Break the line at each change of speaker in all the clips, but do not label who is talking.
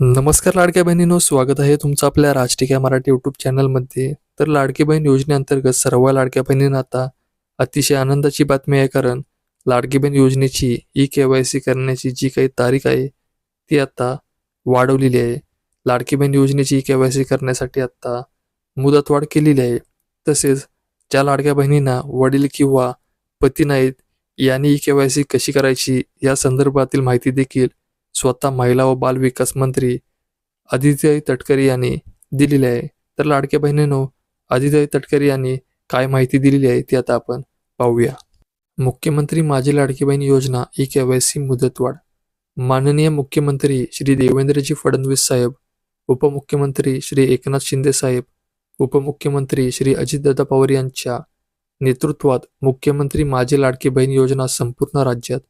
नमस्कार लाडक्या बहिणीनो स्वागत आहे तुमचं आपल्या राजटिका मराठी यूट्यूब चॅनलमध्ये तर लाडकी बहीण योजनेअंतर्गत सर्व लाडक्या बहिणींना आता अतिशय आनंदाची बातमी आहे कारण लाडकी बहीण योजनेची ई के वाय सी करण्याची जी काही तारीख आहे ती आता वाढवलेली आहे. लाडकी बहीण योजनेची ई के वाय सी करण्यासाठी आत्ता मुदतवाढ केलेली आहे. तसेच ज्या लाडक्या बहिणींना वडील किंवा पती नाहीत यांनी ई के वाय सी कशी करायची या संदर्भातील माहिती देखील स्वतः महिला व बाल विकास मंत्री आदित्यताई तटकरे यांनी दिलेली आहे. तर लाडक्या बहिणीनो आदित्यताई तटकरे यांनी काय माहिती दिलेली आहे ती आता आपण पाहूया. मुख्यमंत्री माझी लाडकी बहीण योजना ही केवायसी सी मुदतवाढ. माननीय मुख्यमंत्री श्री देवेंद्रजी फडणवीस साहेब उपमुख्यमंत्री श्री एकनाथ शिंदे साहेब उपमुख्यमंत्री श्री अजितदादा पवार यांच्या नेतृत्वात मुख्यमंत्री माझी लाडकी बहीण योजना संपूर्ण राज्यात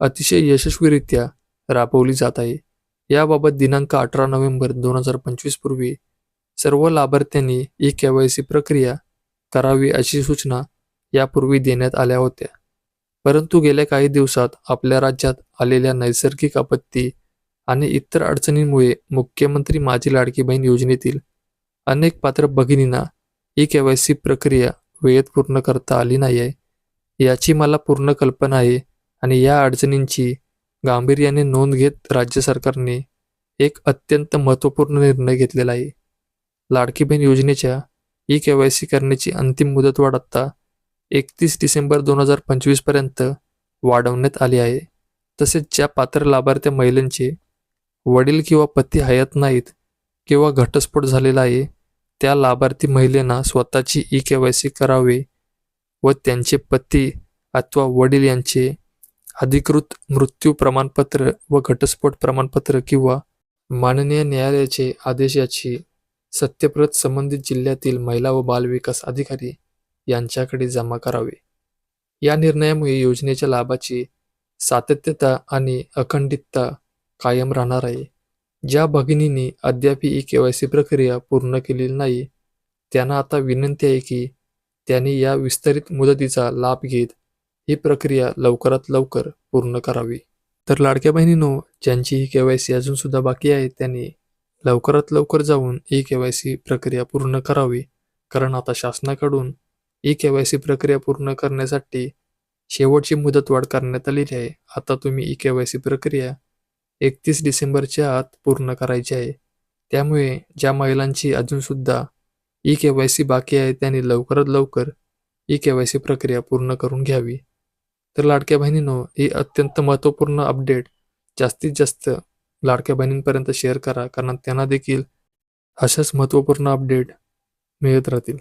अतिशय यशस्वीरित्या राबवली जात आहे. याबाबत दिनांक अठरा नोव्हेंबर दोन हजार पंचवीस पूर्वी सर्व लाभार्थ्यांनी ई के वाय सी प्रक्रिया करावी अशी सूचना यापूर्वी देण्यात आल्या होत्या. परंतु गेल्या काही दिवसात आपल्या राज्यात आलेल्या नैसर्गिक आपत्ती आणि इतर अडचणींमुळे मुख्यमंत्री माझी लाडकी बहीण योजनेतील अनेक पात्र भगिनींना ई के वाय सी प्रक्रिया वेळेत पूर्ण करता आली नाही आहे याची मला पूर्ण कल्पना आहे आणि या अडचणींची गांभीर्याने नोंद घेत राज्य सरकारने एक अत्यंत महत्त्वपूर्ण निर्णय घेतलेला आहे. लाडकी बहीण योजनेच्या ई के वाय सी करण्याची अंतिम मुदतवाढ आता एकतीस डिसेंबर दोन हजार पंचवीसपर्यंत वाढवण्यात आली आहे. तसेच ज्या पात्र लाभार्थ्या महिलांचे वडील किंवा पती हयात नाहीत किंवा घटस्फोट झालेला आहे त्या लाभार्थी महिलेना स्वतःची ई के वाय सी करावे व त्यांचे पती अथवा वडील यांचे अधिकृत मृत्यू प्रमाणपत्र व घटस्फोट प्रमाणपत्र किंवा माननीय न्यायालयाचे आदेशाची सत्यप्रत संबंधित जिल्ह्यातील महिला व बालविकास अधिकारी यांच्याकडे जमा करावे. या निर्णयामुळे योजनेच्या लाभाची सातत्यता आणि अखंडितता कायम राहणार आहे. ज्या भगिनींनी अद्याप ई के वाय सी प्रक्रिया पूर्ण केलेली नाही त्यांना आता विनंती आहे की त्यांनी या विस्तारित मुदतीचा लाभ घेत ही प्रक्रिया लवकरात लवकर पूर्ण करावी. तर लाडक्या बहिणीनो ज्यांची ही के वाय सी अजून सुद्धा बाकी आहे त्यांनी लवकरात लवकर जाऊन ई के वाय सी प्रक्रिया पूर्ण करावी. कारण आता शासनाकडून ई के वाय सी प्रक्रिया पूर्ण करण्यासाठी शेवटची मुदतवाढ करण्यात आलेली आहे. आता तुम्ही ई के वाय सी प्रक्रिया एकतीस डिसेंबरच्या आत पूर्ण करायची आहे. त्यामुळे ज्या महिलांची अजूनसुद्धा ई के वाय सी बाकी आहे त्यांनी लवकरात लवकर ई के वाय सी प्रक्रिया पूर्ण करून घ्यावी. तर लाडक्या बहिणीनो ही अत्यंत महत्त्वपूर्ण अपडेट जास्तीत जास्त लाडक्या बहिणींपर्यंत शेअर करा कारण त्यांना देखील अशाच महत्त्वपूर्ण अपडेट मिळत राहतील.